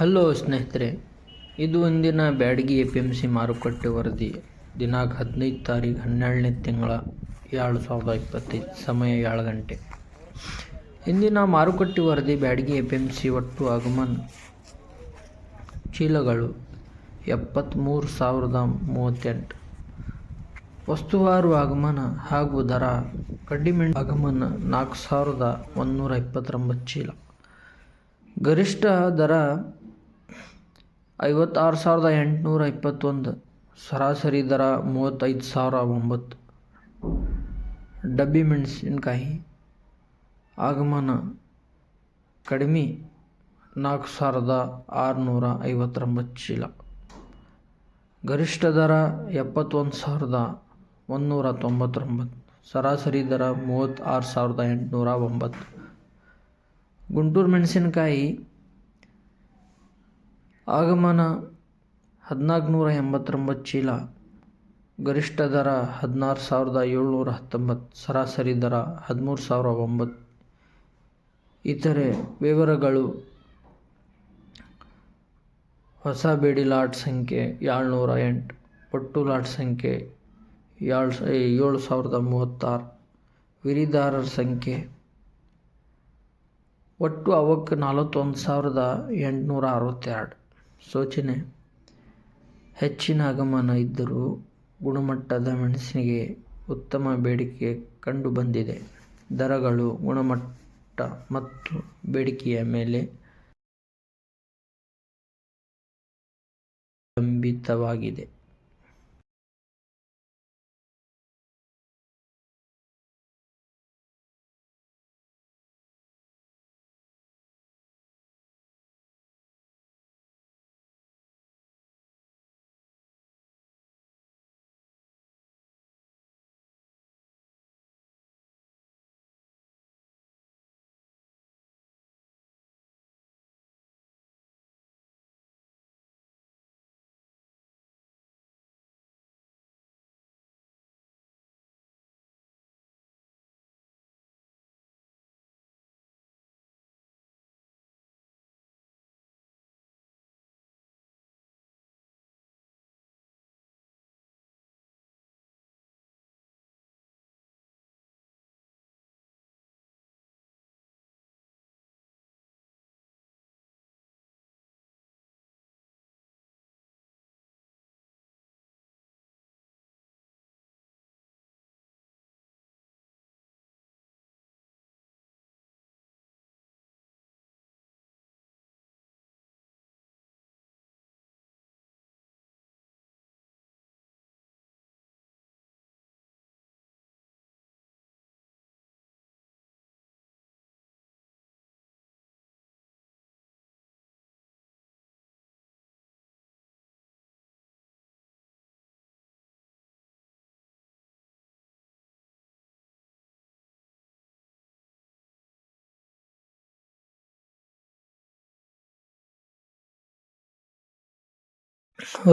Hello ಸ್ನೇಹಿತರೆ, ಇದು ಒಂದಿನ Byadgi A P M C ಮಾರುಕಟ್ಟೆ ವರದಿ. ದಿನಾಂಕ ಹದಿನೈದು ತಾರೀಕು ಹನ್ನೆರಡನೇ ತಿಂಗಳ ಎರಡು ಸಾವಿರದ ಇಪ್ಪತ್ತೈದು, ಸಮಯ ಏಳು ಗಂಟೆ. ಇಂದಿನ ಮಾರುಕಟ್ಟೆ ವರದಿ Byadgi A P M C ಒಟ್ಟು ಆಗಮನ ಚೀಲಗಳು ಎಪ್ಪತ್ತ್ಮೂರು ಸಾವಿರದ ಮೂವತ್ತೆಂಟು. ವಸ್ತುವಾರು ಆಗಮನ ಹಾಗೂ ದರ ಕಡಿಮೆ ಆಗಮನ ನಾಲ್ಕು ಸಾವಿರದ ಒಂದುನೂರ ಇಪ್ಪತ್ತೊಂಬತ್ತು ಚೀಲ. ಗರಿಷ್ಠ ದರ ಐವತ್ತಾರು ಸಾವಿರದ ಎಂಟುನೂರ ಇಪ್ಪತ್ತೊಂದು. ಸರಾಸರಿ ದರ ಮೂವತ್ತೈದು ಸಾವಿರ ಒಂಬತ್ತು. ಡಬ್ಬಿ ಮೆಣಸಿನಕಾಯಿ. ಆಗಮನ ಕಡಿಮೆ ನಾಲ್ಕು ಸಾವಿರದ ಆರುನೂರ ಐವತ್ತೊಂಬತ್ತು ಚೀಲ. ಗರಿಷ್ಠ ದರ ಎಪ್ಪತ್ತೊಂದು ಸಾವಿರದ ಒಂದುನೂರ ತೊಂಬತ್ತೊಂಬತ್ತು. ಸರಾಸರಿ ದರ ಮೂವತ್ತಾರು ಸಾವಿರದ ಎಂಟುನೂರ ಒಂಬತ್ತು. ಗುಂಟೂರು ಮೆಣಸಿನಕಾಯಿ ಆಗಮನ ಹದಿನಾಲ್ಕು ನೂರ ಎಂಬತ್ತೊಂಬತ್ತು ಚೀಲ. ಗರಿಷ್ಠ ದರ ಹದಿನಾರು ಸಾವಿರದ ಏಳ್ನೂರ ಹತ್ತೊಂಬತ್ತು, ಸರಾಸರಿ ದರ ಹದಿಮೂರು ಸಾವಿರ ಒಂಬತ್ತು. ಇತರೆ ವಿವರಗಳು ಹೊಸ ಬೇಡಿ ಲಾಟ್ ಸಂಖ್ಯೆ ಏಳ್ನೂರ ಎಂಟು ಒಟ್ಟು ಲಾಟ್ ಸಂಖ್ಯೆ ಏಳು ಏಳು ಸಾವಿರದ ಮೂವತ್ತಾರು. ವಿರಿದಾರರ ಸಂಖ್ಯೆ ಒಟ್ಟು ಅವಕ್ಕೆ ನಲವತ್ತೊಂದು ಸಾವಿರದ ಎಂಟುನೂರ ಅರವತ್ತೆರಡು. ಸೂಚನೆ. ಹೆಚ್ಚಿನ ಆಗಮನ ಇದ್ದರೂ ಗುಣಮಟ್ಟದ ಮೆಣಸಿನಿಗೆ ಉತ್ತಮ ಬೇಡಿಕೆ ಕಂಡುಬಂದಿದೆ. ದರಗಳು, ಗುಣಮಟ್ಟ ಮತ್ತು ಬೇಡಿಕೆಯ ಮೇಲೆ ಅವಲಂಬಿತವಾಗಿದೆ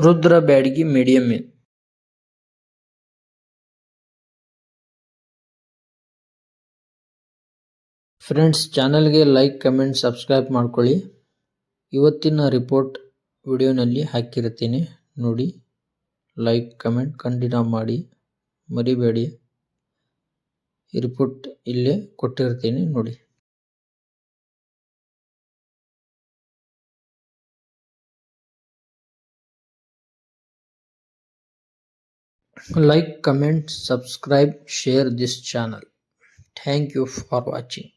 ರುದ್ರ ಬ್ಯಾಡಗಿ ಮೀಡಿಯಂ ಫ್ರೆಂಡ್ಸ್, ಚಾನಲ್ಗೆ ಲೈಕ್, ಕಮೆಂಟ್, ಸಬ್ಸ್ಕ್ರೈಬ್ ಮಾಡ್ಕೊಳ್ಳಿ. ಇವತ್ತಿನ ರಿಪೋರ್ಟ್ ವಿಡಿಯೋನಲ್ಲಿ ಹಾಕಿರ್ತೀನಿ ನೋಡಿ, ಲೈಕ್, ಕಮೆಂಟ್ ಕಂಟಿನ್ಯೂ ಮಾಡಿ. ಮರಿಬೇಡಿ. ರಿಪೋರ್ಟ್ ಇಲ್ಲೇ ಕೊಟ್ಟಿರ್ತೀನಿ ನೋಡಿ. Like comment subscribe share this channel. Thank you for watching